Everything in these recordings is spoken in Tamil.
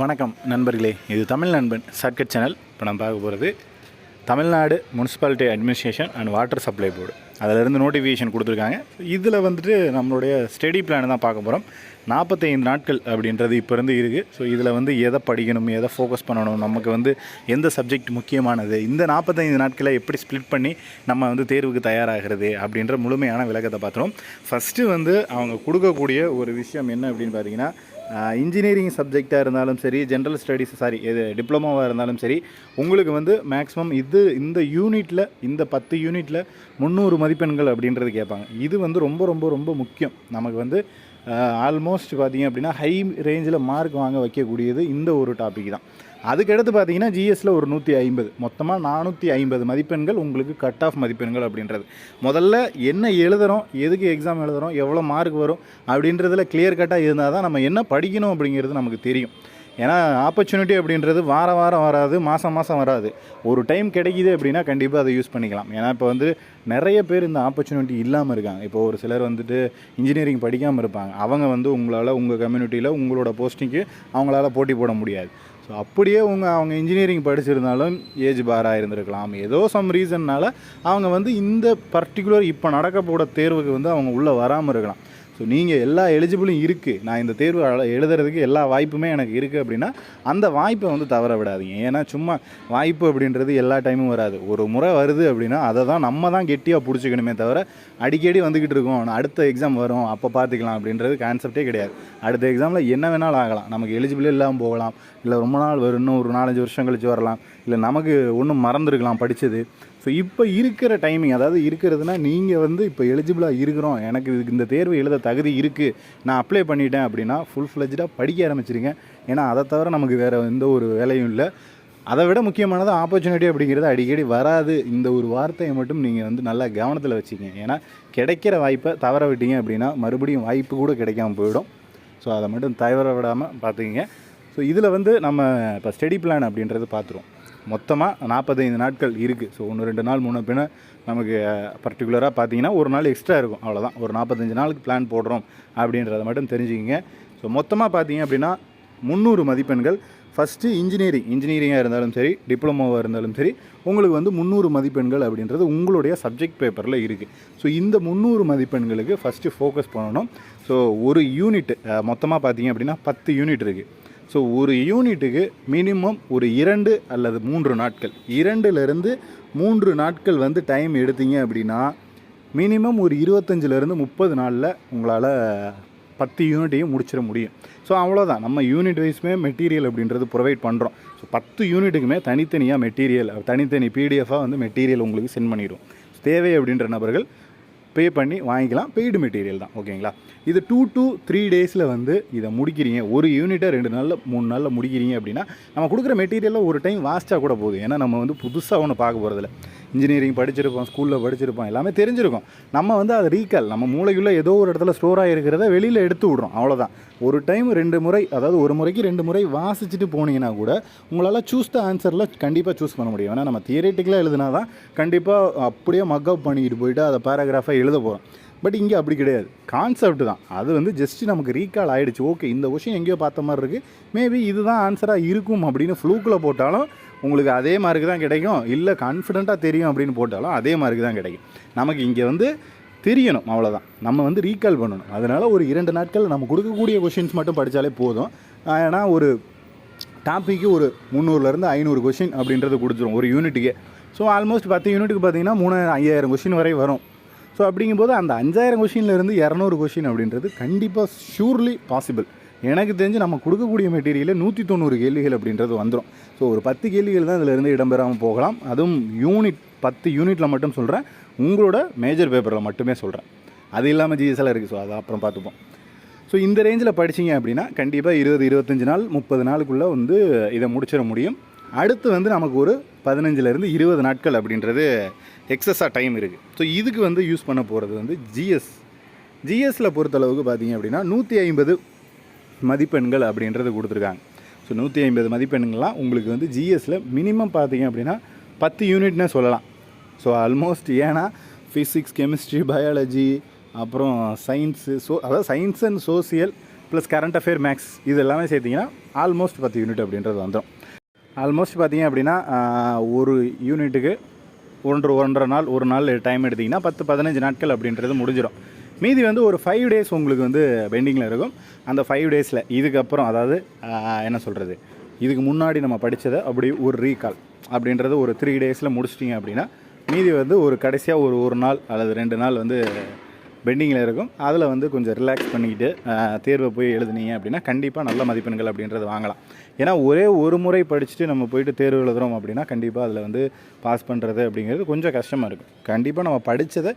வணக்கம் நண்பர்களே இது தமிழ் நண்பன் சர்க்கட் சேனல். இப்போ நம்ம பார்க்க போகிறது Tamil Nadu municipality administration and water supply board. அதிலிருந்து நோட்டிஃபிகேஷன் கொடுத்துருக்காங்க. இதில் வந்துட்டு நம்மளுடைய ஸ்டடி பிளான் தான் பார்க்க போகிறோம் நாற்பத்தைந்து நாட்கள் அப்படின்றது இப்போ இருந்து இருக்குது ஸோ இதில் வந்து எதை படிக்கணும் எதை ஃபோக்கஸ் பண்ணணும் நமக்கு வந்து எந்த சப்ஜெக்ட் முக்கியமானது இந்த நாற்பத்தைந்து நாட்களை எப்படி ஸ்ப்ளிட் பண்ணி நம்ம வந்து தேர்வுக்கு தயாராகிறது அப்படின்ற முழுமையான விளக்கத்தை பார்த்துருவோம். ஃபஸ்ட்டு வந்து அவங்க கொடுக்கக்கூடிய ஒரு விஷயம் என்ன அப்படின்னு பார்த்தீங்கன்னா இன்ஜினியரிங் சப்ஜெக்டாக இருந்தாலும் சரி ஜென்ரல் ஸ்டடீஸ் சாரி இது டிப்ளமோவாக இருந்தாலும் சரி உங்களுக்கு வந்து மேக்ஸிமம் இது இந்த யூனிட்டில் இந்த பத்து யூனிட்டில் முந்நூறு மதிப்பெண்கள் அப்படின்றது கேட்பாங்க. இது வந்து ரொம்ப ரொம்ப ரொம்ப முக்கியம். நமக்கு வந்து ஆல்மோஸ்ட் பார்த்தீங்க அப்படின்னா ஹை ரேஞ்சில் மார்க் வாங்க வைக்கக்கூடியது இந்த ஒரு டாபிக் தான். அதுக்கடுத்து பார்த்தீங்கன்னா ஜிஎஸ்சில் ஒரு நூற்றி ஐம்பது. மொத்தமாக நானூற்றி ஐம்பது மதிப்பெண்கள் உங்களுக்கு கட் ஆஃப் மதிப்பெண்கள் அப்படின்றது. முதல்ல என்ன எழுதுகிறோம் எதுக்கு எக்ஸாம் எழுதுகிறோம் எவ்வளோ மார்க் வரும் அப்படின்றதில் கிளியர் கட்டாக இருந்தால் தான் நம்ம என்ன படிக்கணும் அப்படிங்கிறது நமக்கு தெரியும். ஏன்னா ஆப்பர்ச்சுனிட்டி அப்படின்றது வார வாரம் வராது மாதம் மாதம் வராது. ஒரு டைம் கிடைக்கிது அப்படின்னா கண்டிப்பாக அதை யூஸ் பண்ணிக்கலாம். ஏன்னா இப்போ வந்து நிறைய பேர் இந்த ஆப்பர்ச்சுனிட்டி இல்லாமல் இருக்காங்க. இப்போ ஒரு சிலர் வந்துட்டு இன்ஜினியரிங் படிக்காமல் இருப்பாங்க. அவங்க வந்து உங்களால் உங்கள் கம்யூனிட்டியில் உங்களோட போஸ்டிங்க்கு அவங்களால போட்டி போட முடியாது. ஸோ அப்படியே உங்க அவங்க இன்ஜினியரிங் படிச்சிருந்தாலும் ஏஜ் பாராக இருந்திருக்கலாம் ஏதோ சம் ரீசன்னால் அவங்க வந்து இந்த பர்டிகுலர் இப்போ நடக்க போட தேர்வுக்கு வந்து அவங்க உள்ளே வராமல் இருக்கலாம். ஸோ நீங்கள் எல்லா எலிஜிபிளும் இருக்குது நான் இந்த தேர்வு எழுதுறதுக்கு எல்லா வாய்ப்புமே எனக்கு இருக்குது அப்படின்னா அந்த வாய்ப்பை வந்து தவற விடாதீங்க. ஏன்னா சும்மா வாய்ப்பு அப்படின்றது எல்லா டைமும் வராது. ஒரு முறை வருது அப்படின்னா அதை தான் நம்ம தான் கெட்டியாக பிடிச்சிக்கணுமே தவிர அடிக்கடி வந்துக்கிட்டு இருக்கோம். அடுத்த எக்ஸாம் வரும். அப்போ பார்த்துக்கலாம் அப்படின்றது கான்செப்டே கிடையாது. அடுத்த எக்ஸாமில் என்ன வேணாலும் ஆகலாம். நமக்கு எலிஜிபிளே இல்லாமல் போகலாம். இல்லை ரொம்ப நாள் வரும். இன்னும் ஒரு நாலஞ்சு வருஷம் கழிச்சு வரலாம். இல்லை நமக்கு ஒன்றும் மறந்துருக்கலாம் படித்தது ஸோ இப்போ இருக்கிற டைமிங் அதாவது இருக்கிறதுனா நீங்கள் வந்து இப்போ எலிஜிபிளாக இருக்கிறோம். எனக்கு இதுக்கு இந்த தேர்வு எழுத தகுதி இருக்குது நான் அப்ளை பண்ணிட்டேன் அப்படின்னா ஃபுல் ஃப்ளெஜ்டாக படிக்க ஆரம்பிச்சிருங்க. ஏன்னா அதை தவிர நமக்கு வேறு எந்த ஒரு வேலையும் இல்லை. அதை விட முக்கியமானது ஆப்பர்ச்சுனிட்டி அப்படிங்கிறது அடிக்கடி வராது. இந்த ஒரு வார்த்தையை மட்டும் நீங்கள் வந்து நல்லா கவனத்தில் வச்சுக்கங்க. ஏன்னா கிடைக்கிற வாய்ப்பை தவற விட்டீங்க அப்படின்னா மறுபடியும் வாய்ப்பு கூட கிடைக்காம போயிடும். ஸோ அதை மட்டும் தவற விடாமல் பார்த்துக்கிங்க. ஸோ இதில் வந்து நம்ம இப்போ ஸ்டடி பிளான் அப்படின்றது பார்த்துருவோம். மொத்தமாக நாற்பத்தைந்து நாட்கள் இருக்குது ஸோ ஒன்று ரெண்டு நாள் முன்ன பின்ன நமக்கு பர்டிகுலராக பார்த்தீங்கன்னா ஒரு நாள் எக்ஸ்ட்ரா இருக்கும். அவ்வளோதான் ஒரு நாற்பத்தஞ்சு நாளுக்கு பிளான் போடுறோம் அப்படின்றத மட்டும் தெரிஞ்சுக்கிங்க. ஸோ மொத்தமாக பார்த்தீங்க அப்படின்னா முந்நூறு மதிப்பெண்கள். ஃபஸ்ட்டு இன்ஜினியரிங் இன்ஜினியரிங்காக இருந்தாலும் சரி டிப்ளமோவாக இருந்தாலும் சரி உங்களுக்கு வந்து முந்நூறு மதிப்பெண்கள் அப்படின்றது உங்களுடைய சப்ஜெக்ட் பேப்பரில் இருக்குது ஸோ இந்த முந்நூறு மதிப்பெண்களுக்கு ஃபஸ்ட்டு ஃபோக்கஸ் பண்ணணும். ஸோ ஒரு யூனிட் மொத்தமாக பார்த்தீங்க அப்படின்னா பத்து யூனிட் இருக்குது ஸோ ஒரு யூனிட்டுக்கு மினிமம் ஒரு இரண்டு அல்லது மூன்று நாட்கள். இரண்டுலேருந்து மூன்று நாட்கள் வந்து டைம் எடுத்தீங்க அப்படின்னா மினிமம் ஒரு இருபத்தஞ்சிலேருந்து முப்பது நாளில் உங்களால் பத்து யூனிட்டையும் முடிச்சிட முடியும். ஸோ அவ்வளோதான் நம்ம யூனிட் வைஸ்மே மெட்டீரியல் அப்படின்றது ப்ரொவைட் பண்ணுறோம் ஸோ பத்து யூனிட்டுக்குமே தனித்தனியாக மெட்டீரியல் தனித்தனி பிடிஎஃபாக வந்து மெட்டீரியல் உங்களுக்கு சென்ட் பண்ணிடும் தேவை அப்படின்ற நபர்கள் பே பண்ணி வாங்கிக்கலாம். பெய்டு மெட்டீரியல் தான். ஓகேங்களா இது டூ டூ த்ரீ டேஸில் வந்து இதை முடிக்கிறீங்க. ஒரு யூனிட்டை ரெண்டு நாளில் மூணு நாளில் முடிக்கிறீங்க அப்படின்னா நம்ம கொடுக்குற மெட்டீரியலில் ஒரு டைம் வாஸ்ட்டாக கூட போதும் ஏன்னா நம்ம வந்து புதுசாக ஒன்று பார்க்க போகிறதில்ல இன்ஜினியரிங் படிச்சிருப்போம் ஸ்கூலில் படிச்சிருப்போம் எல்லாமே தெரிஞ்சிருக்கும். நம்ம வந்து அது ரீகால் நம்ம மூளைக்குள்ளே ஏதோ ஒரு இடத்துல ஸ்டோராக இருக்கிறத வெளியில் எடுத்து விட்றோம் அவ்வளோதான் ஒரு டைம் ரெண்டு முறை அதாவது ஒரு முறைக்கு ரெண்டு முறை வாசிச்சுட்டு போனீங்கன்னா கூட உங்களால் சூஸ் த ஆன்சரில் கண்டிப்பாக சூஸ் பண்ண முடியும். ஏன்னா நம்ம தியரேட்டிக்கலாக எழுதுனா தான் கண்டிப்பாக அப்படியே மக்கப் பண்ணிக்கிட்டு போயிட்டு அதை பேராகிராஃபாக எழுத போகிறோம் பட் இங்கே அப்படி கிடையாது. கான்செப்ட் தான். அது வந்து ஜஸ்ட் நமக்கு ரீகால் ஆகிடுச்சு ஓகே இந்த கொஷின் எங்கேயோ பார்த்த மாதிரி இருக்குது மேபி இதுதான் ஆன்சராக இருக்கும் அப்படின்னு ஃப்ளூக்கில் போட்டாலும் உங்களுக்கு அதே மார்க்கு தான் கிடைக்கும். இல்லை கான்ஃபிடெண்ட்டாக தெரியும் அப்படின்னு போட்டாலும் அதே மார்க்கு தான் கிடைக்கும். நமக்கு இங்கே வந்து தெரியணும் அவ்வளோதான் நம்ம வந்து ரீகால் பண்ணணும். அதனால் ஒரு இரண்டு நாட்கள் நம்ம கொடுக்கக்கூடிய கொஷின்ஸ் மட்டும் படித்தாலே போதும். ஏன்னா ஒரு டாப்பிக்கு ஒரு முந்நூறுலேருந்து ஐநூறு கொஷின் அப்படின்றது கொடுத்துரும் ஒரு யூனிட்டுக்கே ஸோ ஆல்மோஸ்ட் பத்து யூனிட்டுக்கு பார்த்தீங்கன்னா மூணு ஐயாயிரம் கொஷின் வரை வரும். ஸோ அப்படிங்கும்போது அந்த அஞ்சாயிரம் கொஷின்லேருந்து இரநூறு கொஷின் அப்படின்றது கண்டிப்பாக ஷூர்லி பாசிபிள் எனக்கு தெரிஞ்சு நம்ம கொடுக்கக்கூடிய மெட்டீரியலில் நூற்றி தொண்ணூறு கேள்விகள் அப்படின்றது வந்துடும் ஸோ ஒரு பத்து கேள்விகள் தான் இதிலிருந்து இடம்பெறாமல் போகலாம். அதுவும் யூனிட் பத்து யூனிட்டில் மட்டும் சொல்கிறேன் உங்களோட மேஜர் பேப்பரில் மட்டுமே சொல்கிறேன் அது இல்லாமல் ஜிஎஸ்எல்லாம் இருக்குது ஸோ அதை அப்புறம் பார்த்துப்போம். ஸோ இந்த ரேஞ்சில் படிச்சீங்க அப்படின்னா கண்டிப்பாக இருபது இருபத்தஞ்சி நாள் முப்பது நாளுக்குள்ளே வந்து இதை முடிச்சிட முடியும். அடுத்து வந்து நமக்கு ஒரு பதினஞ்சுலேருந்து இருபது நாட்கள் அப்படின்றது எக்ஸஸாக டைம் இருக்குது ஸோ இதுக்கு வந்து யூஸ் பண்ண போகிறது வந்து ஜிஎஸ் ஜிஎஸ்சில் பொறுத்தளவுக்கு பார்த்தீங்க அப்படின்னா நூற்றி ஐம்பது மதிப்பெண்கள் அப்படின்றது கொடுத்துருக்காங்க. ஸோ நூற்றி ஐம்பது மதிப்பெண்கள்லாம் உங்களுக்கு வந்து ஜிஎஸ்சில் மினிமம் பார்த்தீங்க அப்படின்னா பத்து யூனிட்னே சொல்லலாம். ஸோ ஆல்மோஸ்ட் ஏன்னா ஃபிசிக்ஸ் கெமிஸ்ட்ரி பயாலஜி அப்புறம் சயின்ஸு ஸோ அதாவது science and social plus current affair maths இது எல்லாமே சேர்த்திங்கன்னா ஆல்மோஸ்ட் பத்து யூனிட் அப்படின்றது வந்துடும் ஆல்மோஸ்ட் பார்த்தீங்க அப்படின்னா ஒரு யூனிட்டுக்கு ஒன்று ஒன்றரை நாள் ஒரு நாள் டைம் எடுத்திங்கன்னா பத்து பதினஞ்சு நாட்கள் அப்படின்றது முடிஞ்சிடும் மீதி வந்து ஒரு ஃபைவ் டேஸ் உங்களுக்கு வந்து பெண்டிங்கில் இருக்கும். அந்த ஃபைவ் டேஸில் இதுக்கப்புறம் அதாவது என்ன சொல்கிறது இதுக்கு முன்னாடி நம்ம படித்ததை அப்படி ஒரு ரீகால் அப்படின்றது ஒரு த்ரீ டேஸில் முடிச்சிட்டிங்க அப்படின்னா மீதி வந்து ஒரு கடைசியாக ஒரு ஒரு நாள் அல்லது ரெண்டு நாள் வந்து பெண்டிங்கில் இருக்கும். அதில் வந்து கொஞ்சம் ரிலாக்ஸ் பண்ணிக்கிட்டு தேர்வை போய் எழுதுனீங்க அப்படின்னா கண்டிப்பாக நல்ல மதிப்பெண்கள் அப்படின்றது வாங்கலாம். ஏன்னா ஒரே ஒரு முறை படிச்சுட்டு நம்ம போயிட்டு தேர்வு எழுதுகிறோம் அப்படின்னா கண்டிப்பாக அதில் வந்து பாஸ் பண்ணுறது அப்படிங்கிறது கொஞ்சம் கஷ்டமாக இருக்கும். கண்டிப்பாக நம்ம படித்ததை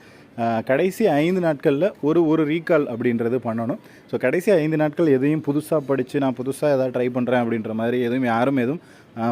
கடைசி ஐந்து நாட்களில் ஒரு ஒரு ரீகால் அப்படின்றது பண்ணணும். ஸோ கடைசி ஐந்து நாட்கள் எதையும் புதுசாக படித்து நான் புதுசாக எதாவது ட்ரை பண்ணுறேன் அப்படின்ற மாதிரி எதுவும் யாரும் எதுவும்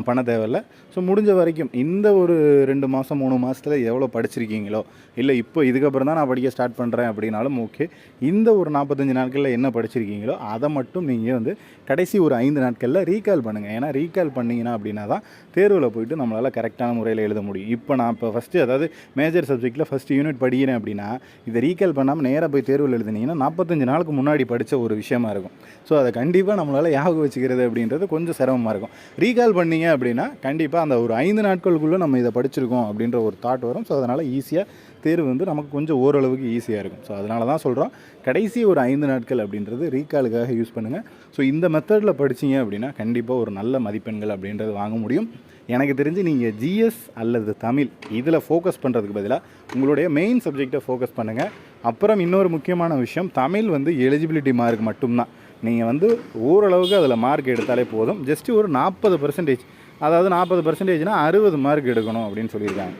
பண்ண தேவையில்ல. ஸோ முடிஞ்ச வரைக்கும் இந்த ஒரு ரெண்டு மாதம் மூணு மாதத்தில் எவ்வளோ படிச்சிருக்கீங்களோ இல்லை இப்போ இதுக்கப்புறம் தான் நான் படிக்க ஸ்டார்ட் பண்ணுறேன் அப்படின்னாலும் ஓகே இந்த ஒரு நாற்பத்தஞ்சு நாட்களில் என்ன படிச்சிருக்கீங்களோ அதை மட்டும் நீங்கள் வந்து கடைசி ஒரு ஐந்து நாட்களில் ரீகால் பண்ணுங்கள் ஏன்னா ரீகால் பண்ணிங்கன்னா அப்படின்னா தான் தேர்வில் போயிட்டு நம்மளால் கரெக்டான முறையில் எழுத முடியும். இப்போ நான் இப்போ ஃபஸ்ட்டு அதாவது மேஜர் சப்ஜெக்ட்டில் ஃபஸ்ட் யூனிட் படிக்கிறேன் அப்படின்னா இதை ரீகால் பண்ணாமல் நேராக போய் தேர்வில் எழுதுனீங்கன்னா நாற்பத்தஞ்சு நாளுக்கு முன்னாடி படித்த ஒரு விஷயமா இருக்கும். ஸோ அதை கண்டிப்பாக நம்மளால் ஞாபகம் வச்சுக்கிறது அப்படின்றது கொஞ்சம் சிரமமாக இருக்கும். ரீகால் பண்ணி பண்ணீங்க அப்படின்னா கண்டிப்பாக அந்த ஒரு ஐந்து நாட்களுக்குள்ளே நம்ம இதை படிச்சிருக்கோம் அப்படின்ற ஒரு தாட் வரும். ஸோ அதனால் ஈஸியாக தேர்வு வந்து நமக்கு கொஞ்சம் ஓரளவுக்கு ஈஸியாக இருக்கும். ஸோ அதனால தான் சொல்கிறோம் கடைசி ஒரு ஐந்து நாட்கள் அப்படின்றது ரீகாலுக்காக யூஸ் பண்ணுங்கள் ஸோ இந்த மெத்தடில் படிச்சீங்க அப்படின்னா கண்டிப்பாக ஒரு நல்ல மதிப்பெண்கள் அப்படின்றது வாங்க முடியும். எனக்கு தெரிஞ்சு நீங்கள் ஜிஎஸ் அல்லது தமிழ் இதில் ஃபோக்கஸ் பண்ணுறதுக்கு பதிலாக உங்களுடைய மெயின் சப்ஜெக்டை ஃபோக்கஸ் பண்ணுங்கள் அப்புறம் இன்னொரு முக்கியமான விஷயம் தமிழ் வந்து எலிஜிபிலிட்டி மார்க் மட்டும்தான். நீங்கள் வந்து ஓரளவுக்கு அதில் மார்க் எடுத்தாலே போதும். ஜஸ்ட்டு ஒரு நாற்பது பர்சன்டேஜ் அதாவது நாற்பது பர்சன்டேஜ்னால் அறுபது மார்க் எடுக்கணும் அப்படின்னு சொல்லியிருக்காங்க.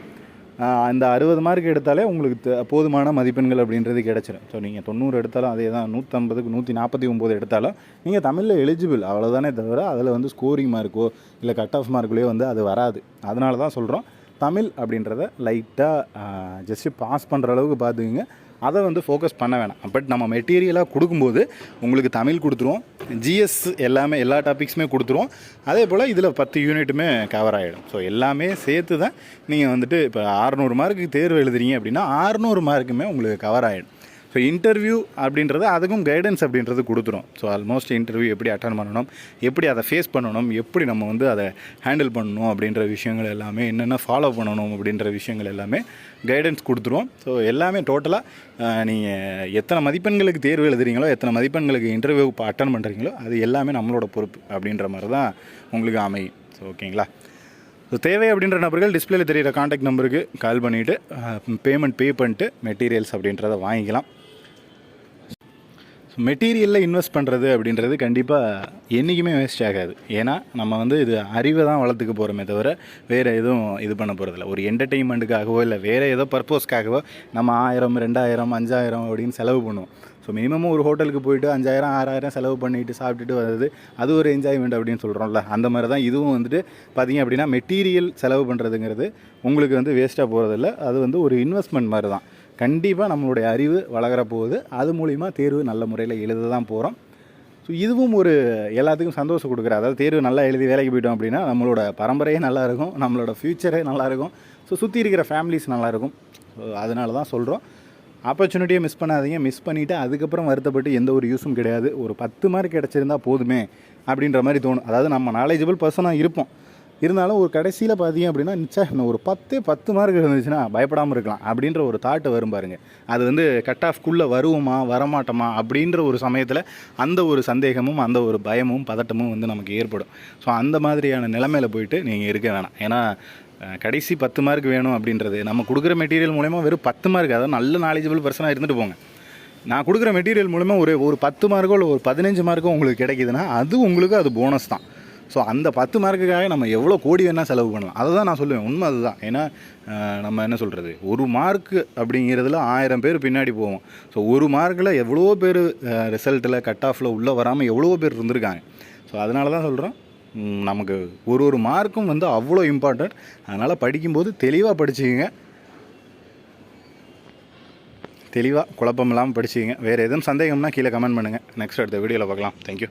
அந்த அறுபது மார்க் எடுத்தாலே உங்களுக்கு த- போதுமான மதிப்பெண்கள் அப்படின்றது கிடச்சிடும் ஸோ நீங்கள் தொண்ணூறு எடுத்தாலும் அதே தான். நூற்றம்பதுக்கு நூற்றி நாற்பத்தி ஒம்பது எடுத்தாலும் நீங்கள் தமிழில் எலிஜிபிள் அவ்வளோதானே தவிர அதில் வந்து ஸ்கோரிங் மார்க்கோ இல்லை கட் ஆஃப் மார்க்லேயோ வந்து அது வராது. அதனால தான் சொல்கிறோம் தமிழ் அப்படின்றத லைட்டாக ஜஸ்ட்டு பாஸ் பண்ணுற அளவுக்கு பார்த்துக்குங்க. அதை வந்து ஃபோக்கஸ் பண்ண வேணாம். பட் நம்ம மெட்டீரியலாக கொடுக்கும்போது உங்களுக்கு தமிழ் கொடுத்துருவோம். ஜிஎஸ் எல்லாமே எல்லா டாபிக்ஸுமே கொடுத்துருவோம். அதே போல் இதில் பத்து யூனிட்டுமே கவர் ஆகிடும் ஸோ எல்லாமே சேர்த்து தான் நீங்கள் வந்துட்டு இப்போ அறநூறு மார்க்குக்கு தேர்வு எழுதுறீங்க அப்படின்னா அறநூறு மார்க்குமே உங்களுக்கு கவர் ஆகிடும் ஸோ இன்டர்வியூ அப்படின்றது அதுக்கும் கைடன்ஸ் அப்படின்றது கொடுத்துரும். ஸோ ஆல்மோஸ்ட் இன்டர்வியூ எப்படி அட்டன் பண்ணணும் எப்படி அதை ஃபேஸ் பண்ணணும் எப்படி நம்ம வந்து அதை ஹேண்டில் பண்ணணும் அப்படின்ற விஷயங்கள் எல்லாமே என்னென்ன ஃபாலோ பண்ணணும் அப்படின்ற விஷயங்கள் எல்லாமே கைடன்ஸ் கொடுத்துருவோம் ஸோ எல்லாமே டோட்டலாக நீங்கள் எத்தனை மதிப்பெண்களுக்கு தேர்வு எழுதுறீங்களோ எத்தனை மதிப்பெண்களுக்கு இன்டர்வியூ இப்போ அட்டன் பண்ணுறீங்களோ அது எல்லாமே நம்மளோட பொறுப்பு அப்படின்ற மாதிரி தான் உங்களுக்கு அமையும். ஸோ ஓகேங்களா ஸோ தேவை அப்படின்ற நபர்கள் டிஸ்பிளேல தெரிகிற காண்டாக்ட் நம்பருக்கு கால் பண்ணிவிட்டு பேமெண்ட் பே பண்ணிட்டு மெட்டீரியல்ஸ் அப்படின்றத வாங்கிக்கலாம். மெட்டீரியலில் இன்வெஸ்ட் பண்ணுறது அப்படின்றது கண்டிப்பாக என்றைக்குமே வேஸ்ட் ஆகாது. ஏன்னா நம்ம வந்து இது அறிவை தான் வளர்த்துக்க போகிறோமே தவிர வேறு எதுவும் இது பண்ண போகிறதில்ல ஒரு என்டர்டெயின்மெண்ட்டுக்காகவோ இல்லை வேறு ஏதோ பர்பஸ்க்காகவோ நம்ம ஆயிரம் ரெண்டாயிரம் அஞ்சாயிரம் அப்படின்னு செலவு பண்ணுவோம். ஸோ மினிமம் ஒரு ஹோட்டலுக்கு போயிட்டு அஞ்சாயிரம் ஆறாயிரம் செலவு பண்ணிட்டு சாப்பிட்டுட்டு வர்றது அது ஒரு என்ஜாய்மெண்ட் அப்படின்னு சொல்கிறோம்ல அந்த மாதிரி தான் இதுவும் வந்துட்டு பார்த்தீங்க அப்படின்னா மெட்டீரியல் செலவு பண்ணுறதுங்கிறது உங்களுக்கு வந்து வேஸ்ட்டாக போகிறதில்ல அது வந்து ஒரு இன்வெஸ்ட்மெண்ட் மாதிரி தான். கண்டிப்பாக நம்மளுடைய அறிவு வளர்கிற போகுது அது மூலிமா தேர்வு நல்ல முறையில் எழுத தான் போகிறோம் ஸோ இதுவும் ஒரு எல்லாத்துக்கும் சந்தோஷம் கொடுக்குற அதாவது தேர்வு நல்லா எழுதி வேலைக்கு போயிட்டோம் அப்படின்னா நம்மளோட பரம்பரையே நல்லா இருக்கும் நம்மளோட ஃப்யூச்சரே நல்லாயிருக்கும் ஸோ சுற்றி இருக்கிற ஃபேமிலிஸ் நல்லாயிருக்கும் ஸோ அதனால தான் சொல்கிறோம் ஆப்பர்ச்சுனிட்டியை மிஸ் பண்ணாதீங்க. மிஸ் பண்ணிவிட்டு அதுக்கப்புறம் வருத்தப்பட்டு எந்த ஒரு யூஸும் கிடையாது. ஒரு பத்து மார்க் கிடச்சிருந்தா போதுமே அப்படின்ற மாதிரி தோணும். அதாவது நம்ம நாலேஜபிள் பர்சனாக இருப்போம். இருந்தாலும் ஒரு கடைசியில் பார்த்தீங்க அப்படின்னா நிச்சயம் இன்னும் ஒரு பத்து பத்து மார்க் இருந்துச்சுன்னா பயப்படாமல் இருக்கலாம் அப்படின்ற ஒரு தாட்டு வரும் பாருங்க. அது வந்து கட் ஆஃப்குள்ளே வருவோமா வரமாட்டோமா அப்படின்ற ஒரு சமயத்தில் அந்த ஒரு சந்தேகமும் அந்த ஒரு பயமும் பதட்டமும் வந்து நமக்கு ஏற்படும். ஸோ அந்த மாதிரியான நிலைமையில் போயிட்டு நீங்கள் இருக்க வேணாம். ஏன்னா கடைசி பத்து மார்க் வேணும் அப்படின்றது நம்ம கொடுக்குற மெட்டீரியல் மூலயமா வெறும் பத்து மார்க் அதாவது நல்ல நாலேஜபிள் பர்சனாக இருந்துட்டு போங்க. நான் கொடுக்குற மெட்டீரியல் மூலமாக ஒரு ஒரு பத்து மார்க்கோ இல்லை ஒரு பதினஞ்சு மார்க்கோ உங்களுக்கு கிடைக்குதுன்னா அது உங்களுக்கு அது போனஸ் தான். ஸோ அந்த பத்து மார்க்குக்காக நம்ம எவ்வளோ கோடி வேணால் செலவு பண்ணலாம். அதை தான் நான் சொல்லுவேன். உண்மை அதுதான். ஏன்னா நம்ம என்ன சொல்கிறது ஒரு மார்க்கு அப்படிங்கிறதுல ஆயிரம் பேர் பின்னாடி போவோம். ஸோ ஒரு மார்க்கில் எவ்வளோ பேர் ரிசல்ட்டில் கட் ஆஃபில் உள்ளே வராமல் எவ்வளோ பேர் இருந்திருக்காங்க. ஸோ அதனால தான் சொல்கிறோம் நமக்கு ஒரு ஒரு மார்க்கும் வந்து அவ்வளோ இம்பார்ட்டண்ட் அதனால் படிக்கும்போது தெளிவாக படிச்சுக்கோங்க. தெளிவாக குழப்பம் இல்லாமல் படிச்சுக்கோங்க. வேறு எதுவும் சந்தேகம்னா கீழே கமெண்ட் பண்ணுங்கள் நெக்ஸ்ட் அடுத்த வீடியோவில் பார்க்கலாம். தேங்க்யூ